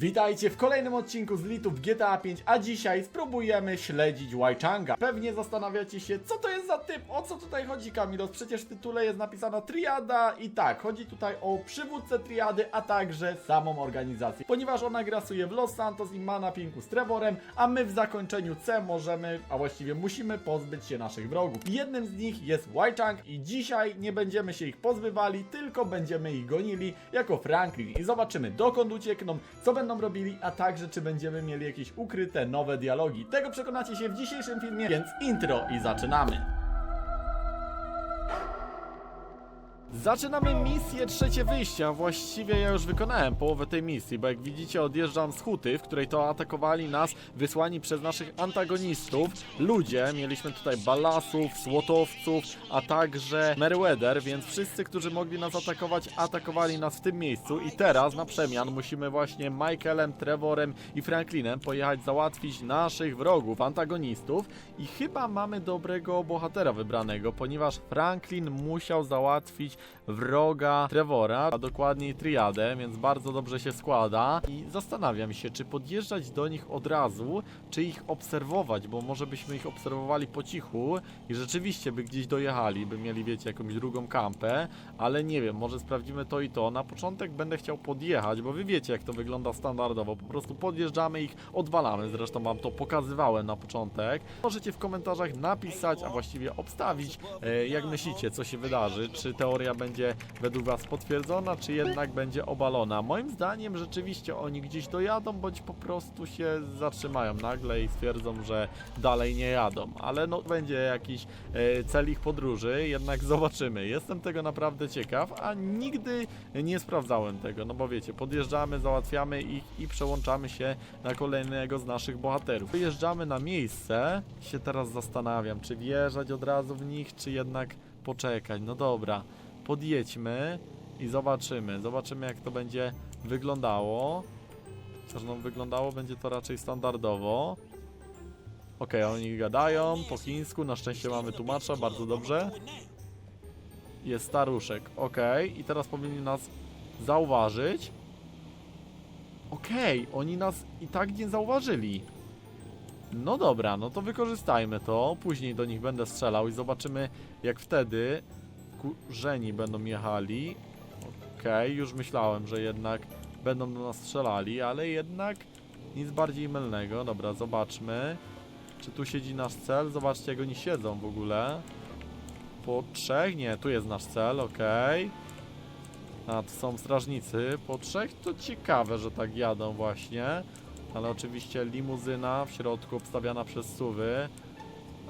Witajcie w kolejnym odcinku z Litów GTA 5, a dzisiaj spróbujemy śledzić Wajchanga. Pewnie zastanawiacie się, co to jest za typ, o co tutaj chodzi Kamilos, przecież w tytule jest napisana triada i tak, chodzi tutaj o przywódcę triady, a także samą organizację. Ponieważ ona grasuje w Los Santos i ma na pinku z Trevorem, a my w zakończeniu C możemy, a właściwie musimy pozbyć się naszych wrogów. Jednym z nich jest Wajchang i dzisiaj nie będziemy się ich pozbywali, tylko będziemy ich gonili jako Franklin i zobaczymy dokąd uciekną, co będą robili, a także czy będziemy mieli jakieś ukryte nowe dialogi. Tego przekonacie się w dzisiejszym filmie, więc intro i zaczynamy. Zaczynamy misję trzecie wyjścia. Właściwie ja już wykonałem połowę tej misji, bo jak widzicie odjeżdżam z huty, w której to atakowali nas wysłani przez naszych antagonistów ludzie. Mieliśmy tutaj balasów, słotowców, a także Meriwether, więc wszyscy, którzy mogli nas atakować, atakowali nas w tym miejscu i teraz na przemian musimy właśnie Michaelem, Trevorem i Franklinem pojechać załatwić naszych wrogów, antagonistów i chyba mamy dobrego bohatera wybranego, ponieważ Franklin musiał załatwić wroga Trevora, a dokładniej Triadę, więc bardzo dobrze się składa i zastanawiam się, czy podjeżdżać do nich od razu, czy ich obserwować, bo może byśmy ich obserwowali po cichu i rzeczywiście by gdzieś dojechali, by mieli, wiecie, jakąś drugą kampę, ale nie wiem, może sprawdzimy to i to. Na początek będę chciał podjechać, bo wy wiecie, jak to wygląda standardowo, po prostu podjeżdżamy ich, odwalamy, zresztą wam to pokazywałem na początek. Możecie w komentarzach napisać, a właściwie obstawić, e, jak myślicie, co się wydarzy, czy teoria będzie według was potwierdzona, czy jednak będzie obalona. Moim zdaniem rzeczywiście oni gdzieś dojadą, bądź po prostu się zatrzymają nagle i stwierdzą, że dalej nie jadą, ale no będzie jakiś e, cel ich podróży, jednak zobaczymy. Jestem tego naprawdę ciekaw, a nigdy nie sprawdzałem tego, no bo wiecie, podjeżdżamy, załatwiamy ich i przełączamy się na kolejnego z naszych bohaterów. Wyjeżdżamy na miejsce, się teraz zastanawiam, czy wjeżdżać od razu w nich, czy jednak poczekać. No dobra, podjedźmy i zobaczymy. Zobaczymy jak to będzie wyglądało. Chociaż no wyglądało będzie to raczej standardowo. Okej, oni gadają po chińsku, na szczęście mamy tłumacza, bardzo dobrze. Jest staruszek, okej, i teraz powinni nas zauważyć. Okej, oni nas i tak nie zauważyli. No dobra, no to wykorzystajmy to. Później do nich będę strzelał i zobaczymy, jak wtedy kurzeni będą jechali. Okej, już myślałem, że jednak będą do nas strzelali, ale jednak nic bardziej mylnego. Dobra, zobaczmy. Czy tu siedzi nasz cel? Zobaczcie, jak oni siedzą w ogóle. Po trzech? Nie, tu jest nasz cel, okej. A, tu są strażnicy. Po trzech to ciekawe, że tak jadą właśnie. Ale oczywiście limuzyna w środku obstawiana przez suwy.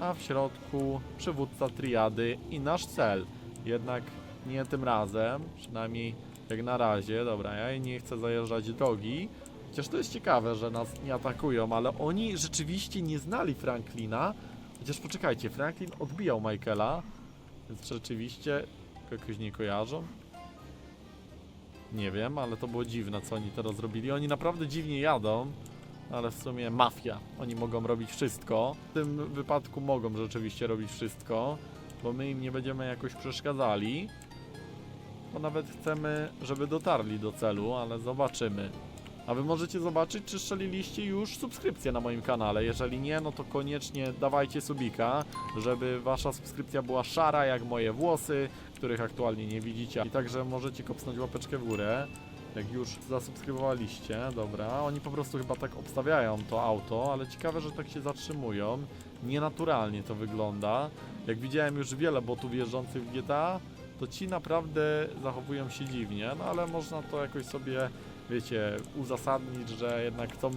A w środku przywódca triady i nasz cel. Jednak nie tym razem, przynajmniej jak na razie. Dobra, ja nie chcę zajeżdżać drogi. Chociaż to jest ciekawe, że nas nie atakują, ale oni rzeczywiście nie znali Franklina. Chociaż poczekajcie, Franklin odbijał Michaela, więc rzeczywiście jakoś nie kojarzą. Nie wiem, ale to było dziwne, co oni teraz zrobili. Oni naprawdę dziwnie jadą, ale w sumie mafia. Oni mogą robić wszystko. W tym wypadku mogą rzeczywiście robić wszystko, bo my im nie będziemy jakoś przeszkadzali. Bo nawet chcemy, żeby dotarli do celu, ale zobaczymy. A wy możecie zobaczyć, czy strzeliliście już subskrypcję na moim kanale. Jeżeli nie, no to koniecznie dawajcie subika, żeby wasza subskrypcja była szara jak moje włosy, których aktualnie nie widzicie. I także możecie kopsnąć łapeczkę w górę, jak już zasubskrybowaliście. Dobra, oni po prostu chyba tak obstawiają to auto, ale ciekawe, że tak się zatrzymują. Nienaturalnie to wygląda. Jak widziałem już wiele botów jeżdżących w GTA, to ci naprawdę zachowują się dziwnie, no ale można to jakoś sobie wiecie, uzasadnić, że jednak chcą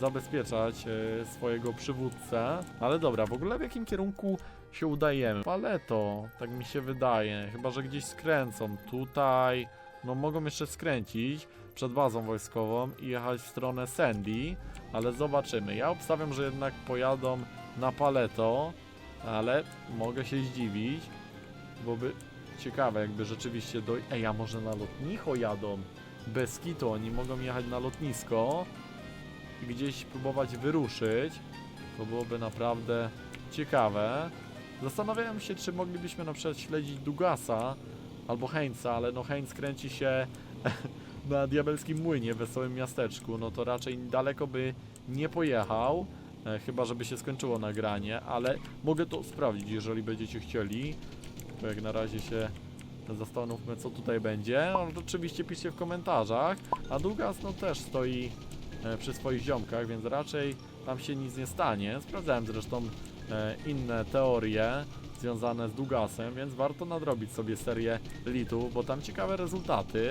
zabezpieczać e, swojego przywódcę. Ale dobra, w ogóle w jakim kierunku się udajemy? Paleto, tak mi się wydaje. Chyba, że gdzieś skręcą. Tutaj, no mogą jeszcze skręcić przed bazą wojskową i jechać w stronę Sandy, ale zobaczymy. Ja obstawiam, że jednak pojadą na Paleto, ale mogę się zdziwić, bo by ciekawe, jakby rzeczywiście do... Ej, a może na lotnicho jadą? bez kitu, oni mogą jechać na lotnisko i gdzieś próbować wyruszyć. To byłoby naprawdę ciekawe. Zastanawiałem się, czy moglibyśmy na przykład śledzić Dugasa albo Heinza, ale no Heinz kręci się na diabelskim młynie w wesołym miasteczku, no to raczej daleko by nie pojechał. E, chyba, żeby się skończyło nagranie, ale mogę to sprawdzić, jeżeli będziecie chcieli. To jak na razie się zastanówmy, co tutaj będzie. No, oczywiście piszcie w komentarzach. A Dugas no też stoi e, przy swoich ziomkach, więc raczej tam się nic nie stanie. Sprawdzałem zresztą e, inne teorie związane z Dugasem, więc warto nadrobić sobie serię litów, bo tam ciekawe rezultaty.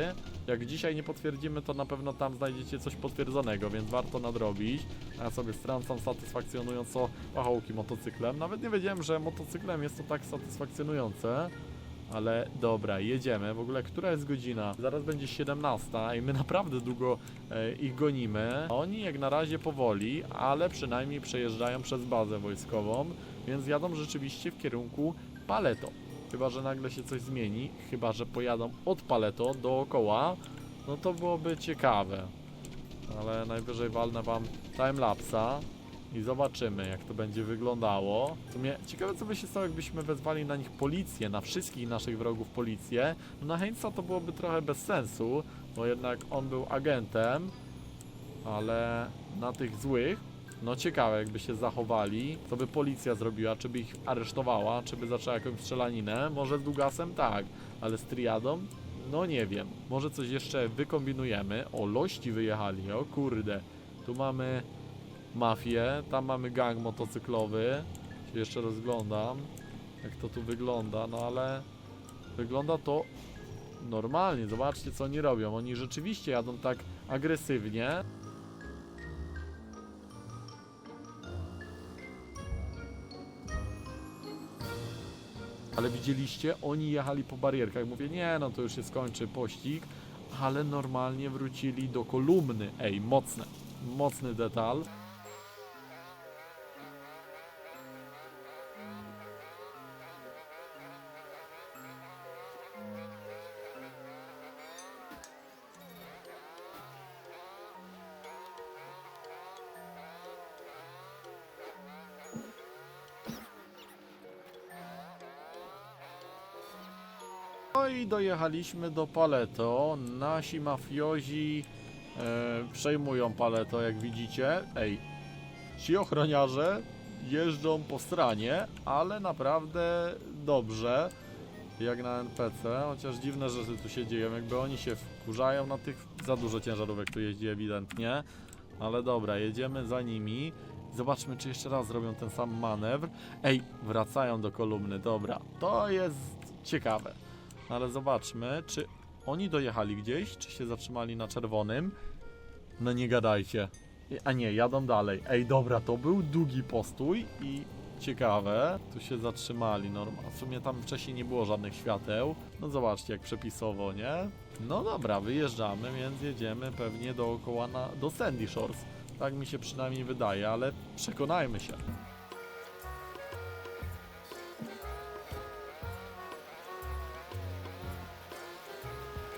Jak dzisiaj nie potwierdzimy, to na pewno tam znajdziecie coś potwierdzonego, więc warto nadrobić. Ja sobie strącam satysfakcjonująco pachołki motocyklem. Nawet nie wiedziałem, że motocyklem jest to tak satysfakcjonujące. Ale dobra, jedziemy. W ogóle, która jest godzina? Zaraz będzie 17 i my naprawdę długo e, ich gonimy. Oni jak na razie powoli, ale przynajmniej przejeżdżają przez bazę wojskową, więc jadą rzeczywiście w kierunku Paleto. Chyba, że nagle się coś zmieni, chyba, że pojadą od Paleto dookoła, no to byłoby ciekawe. Ale najwyżej walnę wam timelapsa i zobaczymy, jak to będzie wyglądało. W sumie ciekawe, co by się stało, jakbyśmy wezwali na nich policję, na wszystkich naszych wrogów policję. No na Heinza to byłoby trochę bez sensu, bo jednak on był agentem, ale na tych złych, no ciekawe, jakby się zachowali, co by policja zrobiła, czy by ich aresztowała, czy by zaczęła jakąś strzelaninę. Może z Dugasem tak, ale z Triadą? No nie wiem. Może coś jeszcze wykombinujemy. O, lości wyjechali, o kurde. Tu mamy mafię, tam mamy gang motocyklowy. Się jeszcze rozglądam, jak to tu wygląda, no ale wygląda to normalnie. Zobaczcie, co oni robią. Oni rzeczywiście jadą tak agresywnie. Ale widzieliście, oni jechali po barierkach. Mówię, nie, no to już się skończy pościg, ale normalnie wrócili do kolumny. Ej, mocne, mocny detal. No i dojechaliśmy do Paleto. Nasi mafiozi e, przejmują Paleto, jak widzicie. Ej, ci ochroniarze jeżdżą po stranie, ale naprawdę dobrze. Jak na NPC, chociaż dziwne rzeczy tu się dzieją, jakby oni się wkurzają na tych, za dużo ciężarówek tu jeździ ewidentnie, ale dobra, jedziemy za nimi, zobaczmy czy jeszcze raz zrobią ten sam manewr, ej, wracają do kolumny, dobra, to jest ciekawe, ale zobaczmy, czy oni dojechali gdzieś, czy się zatrzymali na czerwonym, no nie gadajcie, a nie, jadą dalej, ej, dobra, to był długi postój i ciekawe. Tu się zatrzymali, no w sumie tam wcześniej nie było żadnych świateł. No zobaczcie jak przepisowo, nie? No dobra, wyjeżdżamy, więc jedziemy pewnie dookoła na, do Sandy Shores. Tak mi się przynajmniej wydaje, ale przekonajmy się.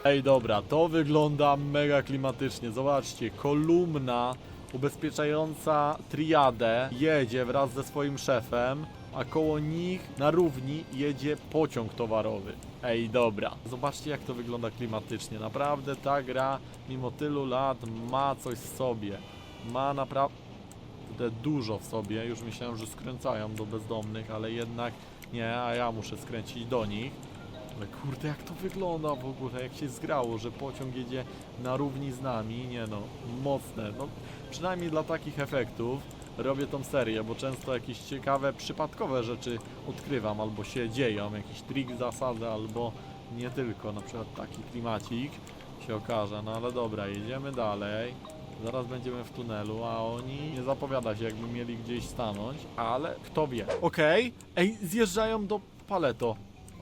Ej, dobra, to wygląda mega klimatycznie. Zobaczcie, kolumna ubezpieczająca triadę jedzie wraz ze swoim szefem, a koło nich na równi jedzie pociąg towarowy. Ej, dobra. Zobaczcie, jak to wygląda klimatycznie. Naprawdę ta gra, mimo tylu lat, ma coś w sobie. Ma naprawdę dużo w sobie. Już myślałem, że skręcają do bezdomnych, ale jednak nie, a ja muszę skręcić do nich. Ale kurde, jak to wygląda w ogóle, jak się zgrało, że pociąg jedzie na równi z nami, nie no, mocne, no przynajmniej dla takich efektów robię tą serię, bo często jakieś ciekawe, przypadkowe rzeczy odkrywam, albo się dzieją, jakiś trik zasady, albo nie tylko, na przykład taki klimacik się okaże, no ale dobra, jedziemy dalej. Zaraz będziemy w tunelu, a oni nie zapowiada się, jakby mieli gdzieś stanąć, ale kto wie. Okej, ej, zjeżdżają do Paleto.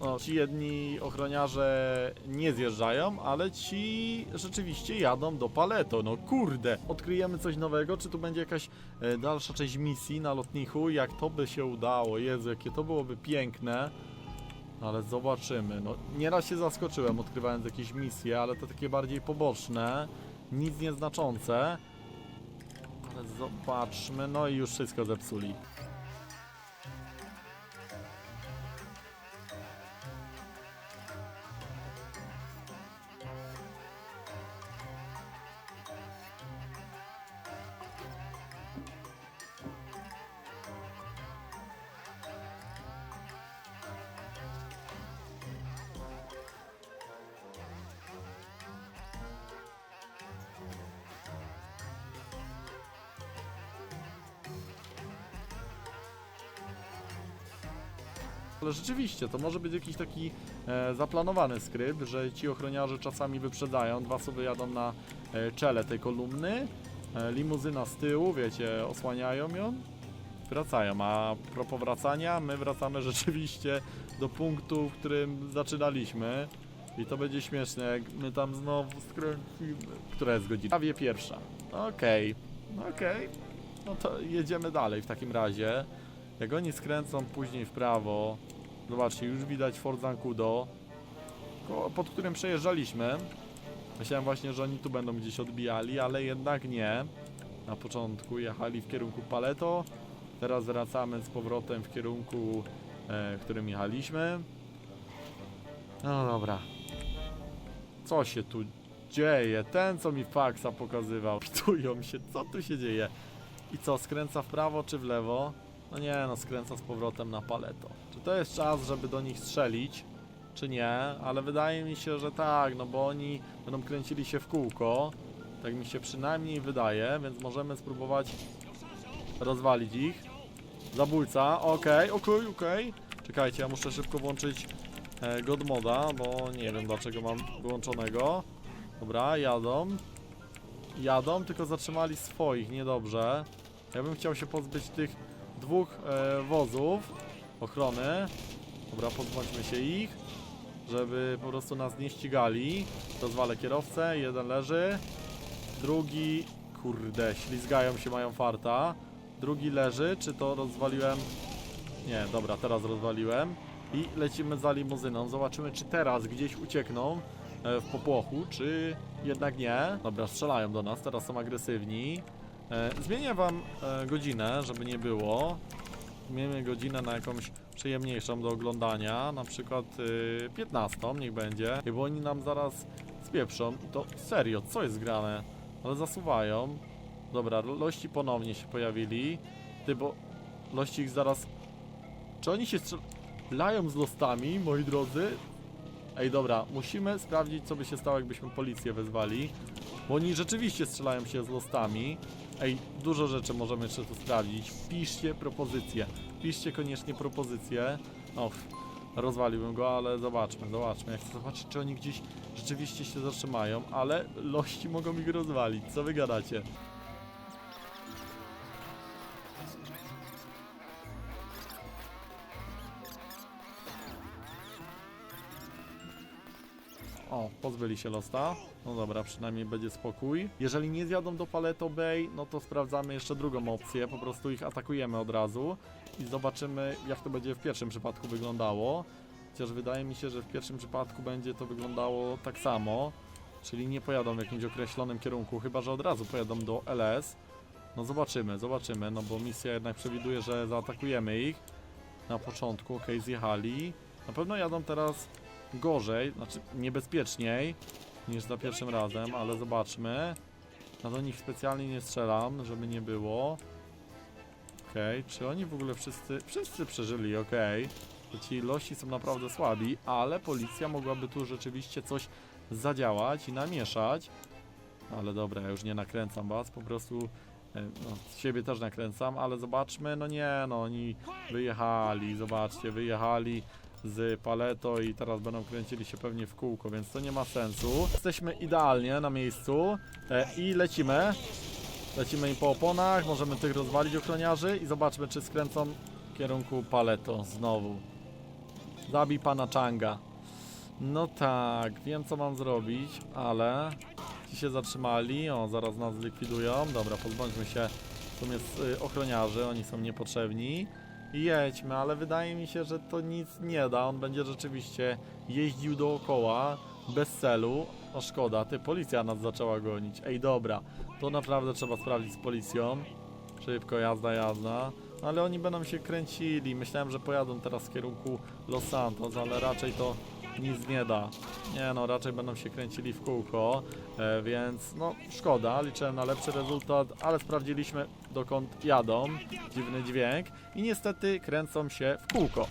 No, ci jedni ochroniarze nie zjeżdżają, ale ci rzeczywiście jadą do Paleto. No kurde, odkryjemy coś nowego, czy tu będzie jakaś e, dalsza część misji na lotnichu? Jak to by się udało? Jezu, jakie to byłoby piękne. Ale zobaczymy. No, nieraz się zaskoczyłem odkrywając jakieś misje, ale to takie bardziej poboczne, nic nieznaczące. Ale zobaczmy, no i już wszystko zepsuli. Ale rzeczywiście, to może być jakiś taki e, zaplanowany skrypt, że ci ochroniarze czasami wyprzedzają, dwa sobie jadą na e, czele tej kolumny, e, limuzyna z tyłu, wiecie, osłaniają ją, wracają, a propos wracania, my wracamy rzeczywiście do punktu, w którym zaczynaliśmy i to będzie śmieszne, jak my tam znowu skręcimy. Która jest godzina? Prawie pierwsza. Okej, okej, no to jedziemy dalej w takim razie. Jak oni skręcą później w prawo, zobaczcie, już widać Fort Zancudo, pod którym przejeżdżaliśmy. Myślałem właśnie, że oni tu będą gdzieś odbijali, ale jednak nie. Na początku jechali w kierunku Paleto, teraz wracamy z powrotem w kierunku, e, którym jechaliśmy. No dobra. Co się tu dzieje? Ten, co mi faksa pokazywał. Pitują się, co tu się dzieje? I co, skręca w prawo czy w lewo? No nie, no skręca z powrotem na paleto. Czy to jest czas, żeby do nich strzelić? Czy nie? Ale wydaje mi się, że tak, no bo oni będą kręcili się w kółko. Tak mi się przynajmniej wydaje, więc możemy spróbować rozwalić ich. Zabójca, okej, okej, okej. Czekajcie, ja muszę szybko włączyć e, God moda, bo nie wiem dlaczego mam wyłączonego. Dobra, jadą. Jadą, tylko zatrzymali swoich, niedobrze. Ja bym chciał się pozbyć tych dwóch e, wozów ochrony. Dobra, pozbądźmy się ich, żeby po prostu nas nie ścigali. Rozwalę kierowcę, jeden leży. Drugi, kurde, ślizgają się, mają farta. Drugi leży, czy to rozwaliłem? Nie, dobra, teraz rozwaliłem. I lecimy za limuzyną. Zobaczymy, czy teraz gdzieś uciekną e, w popłochu, czy jednak nie. Dobra, strzelają do nas, teraz są agresywni. E, zmienię wam e, godzinę, żeby nie było. Zmienimy godzinę na jakąś przyjemniejszą do oglądania, na przykład y, 15, niech będzie, bo oni nam zaraz spieprzą. To serio, co jest grane? Ale zasuwają. Dobra, lości ponownie się pojawili. Ty, bo lości ich zaraz... Czy oni się strzelają z lostami, moi drodzy? Ej, dobra, musimy sprawdzić, co by się stało, jakbyśmy policję wezwali. Bo oni rzeczywiście strzelają się z lostami. Ej, dużo rzeczy możemy jeszcze tu sprawdzić. Piszcie propozycje. Piszcie koniecznie propozycje. O, rozwaliłbym go, ale zobaczmy, zobaczmy. Ja chcę zobaczyć, czy oni gdzieś rzeczywiście się zatrzymają, ale lości mogą ich rozwalić. Co wy gadacie? O, pozbyli się Losta. No dobra, przynajmniej będzie spokój. Jeżeli nie zjadą do Paleto Bay, no to sprawdzamy jeszcze drugą opcję. Po prostu ich atakujemy od razu i zobaczymy, jak to będzie w pierwszym przypadku wyglądało. Chociaż wydaje mi się, że w pierwszym przypadku będzie to wyglądało tak samo. Czyli nie pojadą w jakimś określonym kierunku, chyba że od razu pojadą do LS. No zobaczymy, zobaczymy, no bo misja jednak przewiduje, że zaatakujemy ich. Na początku, ok, zjechali. Na pewno jadą teraz gorzej, znaczy niebezpieczniej niż za pierwszym razem, ale zobaczmy. No do nich specjalnie nie strzelam, żeby nie było. Okej, czy oni w ogóle wszyscy, wszyscy przeżyli, okej. To Ci lości są naprawdę słabi, ale policja mogłaby tu rzeczywiście coś zadziałać i namieszać. Ale dobra, ja już nie nakręcam was, po prostu e, no, siebie też nakręcam, ale zobaczmy, no nie, no oni wyjechali, zobaczcie, wyjechali z paleto i teraz będą kręcili się pewnie w kółko, więc to nie ma sensu. Jesteśmy idealnie na miejscu e, i lecimy. Lecimy im po oponach, możemy tych rozwalić ochroniarzy i zobaczmy, czy skręcą w kierunku paleto znowu. Zabij pana Changa. No tak, wiem co mam zrobić, ale ci się zatrzymali. O, zaraz nas zlikwidują. Dobra, pozbądźmy się w sumie z y, ochroniarzy, oni są niepotrzebni. Jedźmy, ale wydaje mi się, że to nic nie da. On będzie rzeczywiście jeździł dookoła bez celu. O szkoda, ty, policja nas zaczęła gonić. Ej, dobra, to naprawdę trzeba sprawdzić z policją. Szybko, jazda, jazda. Ale oni będą się kręcili. Myślałem, że pojadą teraz w kierunku Los Santos, ale raczej to nic nie da. Nie no, raczej będą się kręcili w kółko, e, więc no szkoda, liczyłem na lepszy rezultat, ale sprawdziliśmy dokąd jadą, dziwny dźwięk i niestety kręcą się w kółko.